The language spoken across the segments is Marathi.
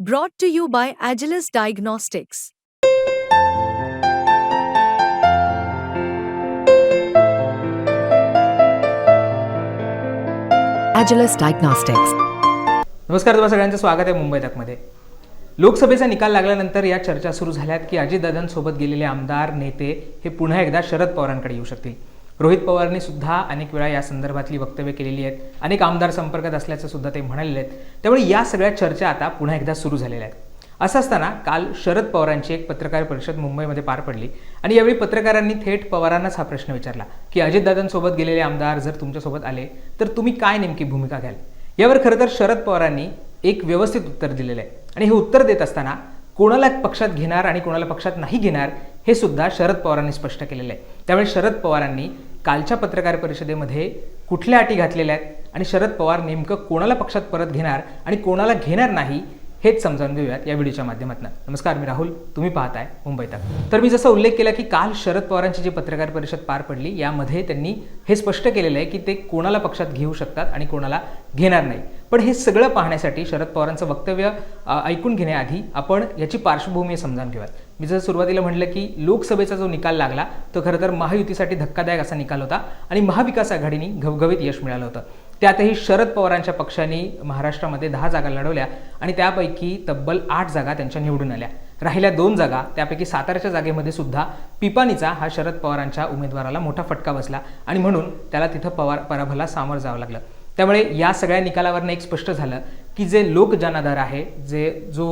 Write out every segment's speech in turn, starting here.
Brought to you by Agilis Diagnostics. Agilis Diagnostics. नमस्कार तुम्हाला सगळ्यांचं स्वागत आहे मुंबई तकमध्ये लोकसभेचा निकाल लागल्यानंतर या चर्चा सुरू झाल्यात की अजितदादांसोबत गेलेले आमदार नेते हे पुन्हा एकदा शरद पवारांकडे येऊ शकतील रोहित पवारांनी सुद्धा अनेक वेळा या संदर्भातली वक्तव्य केलेली आहेत. अनेक आमदार संपर्कात असल्याचं सुद्धा ते म्हणालेले आहेत. त्यामुळे या सगळ्या चर्चा आता पुन्हा एकदा सुरू झालेल्या आहेत. असं असताना काल शरद पवारांची एक पत्रकार परिषद मुंबईमध्ये पार पडली आणि यावेळी पत्रकारांनी थेट पवारांनाच हा प्रश्न विचारला की अजितदादांसोबत गेलेले आमदार जर तुमच्यासोबत आले तर तुम्ही काय नेमकी भूमिका घ्याल? यावर खरं तर शरद पवारांनी एक व्यवस्थित उत्तर दिलेलं आहे. आणि हे उत्तर देत असताना कोणाला पक्षात घेणार आणि कोणाला पक्षात नाही घेणार हे सुद्धा शरद पवारांनी स्पष्ट केलेलं आहे. त्यामुळे शरद पवारांनी कालच्या पत्रकार परिषदेमध्ये कुठल्या अटी घातलेल्या आहेत आणि शरद पवार नेमकं कोणाला पक्षात परत घेणार आणि कोणाला घेणार नाही हेच समजावून घेऊयात या व्हिडिओच्या माध्यमातून. नमस्कार मी राहुल. तुम्ही पाहताय मुंबई तक तर मी जसा उल्लेख केला की काल शरद पवारांची जी पत्रकार परिषद पार पडली यामध्ये त्यांनी हे स्पष्ट केलेलं आहे की ते कोणाला पक्षात घेऊ शकतात आणि कोणाला घेणार नाही. पण हे सगळं पाहण्यासाठी शरद पवारांचं वक्तव्य ऐकून घेण्याआधी आपण याची पार्श्वभूमी समजावून घेऊयात. मी जसं सुरुवातीला म्हटलं की लोकसभेचा जो निकाल लागला तो खरं तर महायुतीसाठी धक्कादायक असा निकाल होता आणि महाविकास आघाडीने घवघवीत यश मिळालं होतं. त्यातही शरद पवारांच्या पक्षाने महाराष्ट्रामध्ये दहा जागा लढवल्या आणि त्यापैकी तब्बल आठ जागा त्यांच्या निवडून आल्या. राहिल्या दोन जागा त्यापैकी साताऱ्याच्या जागेमध्ये सुद्धा पिपाणीचा हा शरद पवारांच्या उमेदवाराला मोठा फटका बसला आणि म्हणून त्याला तिथं पवार पराभवाला सामोरं जावं लागलं. त्यामुळे या सगळ्या निकालावरनं एक स्पष्ट झालं की जे लोक जनाधार आहे जे जो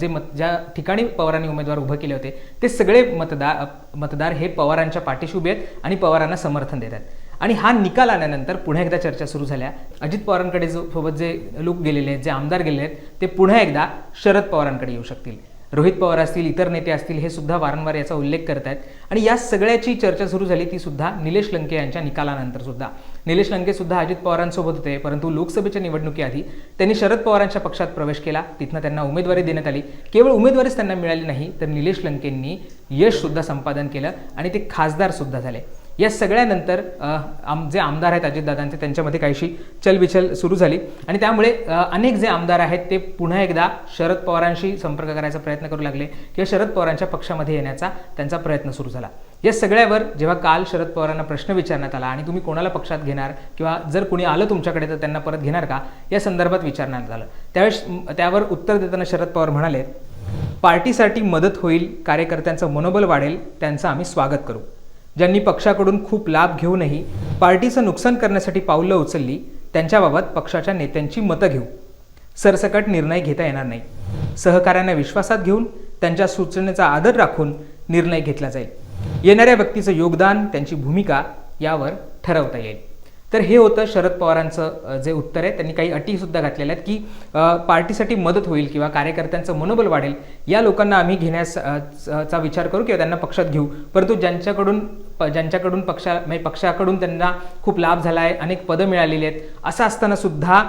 जे मत ज्या ठिकाणी पवारांनी उमेदवार उभं केले होते ते सगळे मतदार मतदार हे पवारांच्या पाठीशी उभे आहेत आणि पवारांना समर्थन देत आहेत. आणि हा निकाल आल्यानंतर पुन्हा एकदा चर्चा सुरू झाल्या. अजित पवारांकडे जो सोबत जे लोक गेलेले आहेत जे आमदार गेलेले आहेत ते पुन्हा एकदा शरद पवारांकडे येऊ शकतील. रोहित पवार असतील इतर नेते असतील हे सुद्धा वारंवार याचा उल्लेख करत आहेत. आणि या सगळ्याची चर्चा सुरू झाली ती सुद्धा निलेश लंके यांच्या निकालानंतर सुद्धा. निलेश लंके सुद्धा अजित पवारांसोबत होते परंतु लोकसभेच्या निवडणुकीआधी त्यांनी शरद पवारांच्या पक्षात प्रवेश केला. तिथनं त्यांना उमेदवारी देण्यात आली. केवळ उमेदवारीच त्यांना मिळाली नाही तर निलेश लंकेंनी यश सुद्धा संपादन केलं आणि ते खासदार सुद्धा झाले. या सगळ्यानंतर आम जे आमदार आहेत अजितदादांचे त्यांच्यामध्ये काहीशी चलबिचल सुरू झाली. आणि त्यामुळे अनेक जे आमदार आहेत ते पुन्हा एकदा शरद पवारांशी संपर्क करायचा प्रयत्न करू लागले किंवा शरद पवारांच्या पक्षामध्ये येण्याचा त्यांचा प्रयत्न सुरू झाला. या सगळ्यावर जेव्हा काल शरद पवारांना प्रश्न विचारण्यात आला आणि तुम्ही कोणाला पक्षात घेणार किंवा जर कोणी आलं तुमच्याकडे तर त्यांना परत घेणार का? या संदर्भात विचारण्यात आलं. त्यावेळेस त्यावर उत्तर देताना शरद पवार म्हणाले पार्टीसाठी मदत होईल कार्यकर्त्यांचं मनोबल वाढेल त्यांचं आम्ही स्वागत करू. ज्यांनी पक्षाकडून खूप लाभ घेऊनही पार्टीचं नुकसान करण्यासाठी पावलं उचलली त्यांच्याबाबत पक्षाच्या नेत्यांची मतं घेऊ. सरसकट निर्णय घेता येणार नाही. सहकाऱ्यांना विश्वासात घेऊन त्यांच्या सूचनेचा आदर राखून निर्णय घेतला जाईल. येणाऱ्या व्यक्तीचं योगदान त्यांची भूमिका यावर ठरवता येईल. तर हे होतं शरद पवारांचं जे उत्तर आहे. त्यांनी काही अटीसुद्धा घातलेल्या आहेत की पार्टीसाठी मदत होईल किंवा कार्यकर्त्यांचं मनोबल वाढेल या लोकांना आम्ही घेण्यास चा विचार करू किंवा त्यांना पक्षात घेऊ. परंतु ज्यांच्याकडून प- ज्यांच्याकडून पक्षा म्हणजे पक्षाकडून त्यांना खूप लाभ झाला आहे अनेक पदं मिळालेली आहेत. असं असताना सुद्धा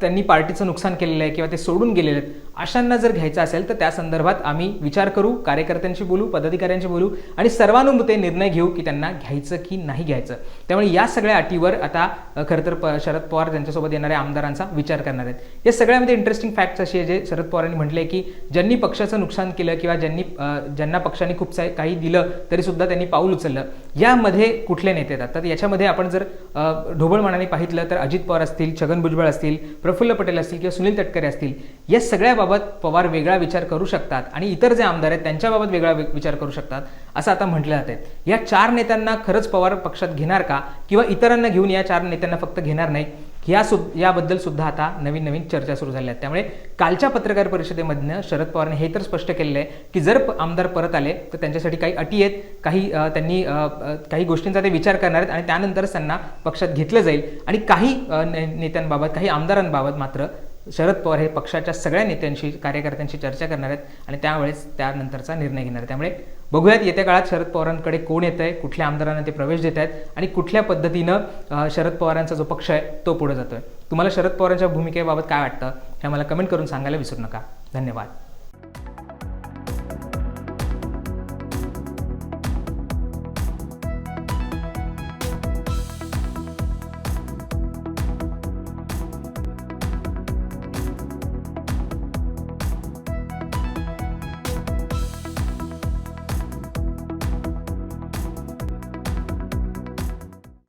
त्यांनी पार्टीचं नुकसान केलेलं आहे किंवा ते सोडून गेलेले आहेत. अशांना जर घ्यायचं असेल तर त्या संदर्भात आम्ही विचार करू कार्यकर्त्यांशी बोलू पदाधिकाऱ्यांशी बोलू आणि सर्वानुमते निर्णय घेऊ की त्यांना घ्यायचं की नाही घ्यायचं. त्यामुळे या सगळ्या अटीवर आता खरं तर प- शरद पवार त्यांच्यासोबत येणाऱ्या आमदारांचा विचार करणार आहेत. या सगळ्यामध्ये इंटरेस्टिंग फॅक्ट्स अशी आहे जे शरद पवारांनी म्हटले की ज्यांनी पक्षाचं नुकसान केलं किंवा ज्यांनी ज्यांना पक्षाने खूप काही दिलं तरीसुद्धा त्यांनी पाऊल उचललं. यामध्ये कुठले नेते येतात? तर याच्यामध्ये आपण जर ढोबळ मनाने पाहितलं तर अजित पवार असतील छगन भुजबळ असतील प्रफुल्ल पटेल असतील किंवा सुनील तटकरे असतील या सगळ्याबाबत पवार वेगळा विचार करू शकतात आणि इतर जे आमदार आहेत त्यांच्याबाबत वेगळा विचार करू शकतात असं आता म्हटलं जाते आहे या चार नेत्यांना खरंच पवार पक्षात घेणार का? किंवा इतरांना घेऊन या चार नेत्यांना फक्त घेणार नाही? या सु याबद्दल सुद्धा आता नवीन नवीन चर्चा सुरू झाल्या आहेत. त्यामुळे कालच्या पत्रकार परिषदेमधनं शरद पवारने हे तर स्पष्ट केलेलं आहे की जर आमदार परत आले तर त्यांच्यासाठी काही अटी आहेत काही त्यांनी काही गोष्टींचा ते विचार करणार आहेत आणि त्यानंतरच त्यांना पक्षात घेतलं जाईल. आणि काही ने- नेत्यांबाबत काही आमदारांबाबत मात्र शरद पवार हे पक्षाच्या सगळ्या नेत्यांशी कार्यकर्त्यांशी चर्चा करणार आहेत आणि त्यावेळेस त्यानंतरचा निर्णय घेणार आहेत. त्यामुळे बघूयात येत्या काळात शरद पवारांकडे कोण येत आहे कुठल्या आमदारांना ते प्रवेश देत आहेत आणि कुठल्या पद्धतीनं शरद पवारांचा जो पक्ष आहे तो पुढे जातोय. तुम्हाला शरद पवारांच्या भूमिकेबाबत काय वाटतं हे मला कमेंट करून सांगायला विसरू नका. धन्यवाद.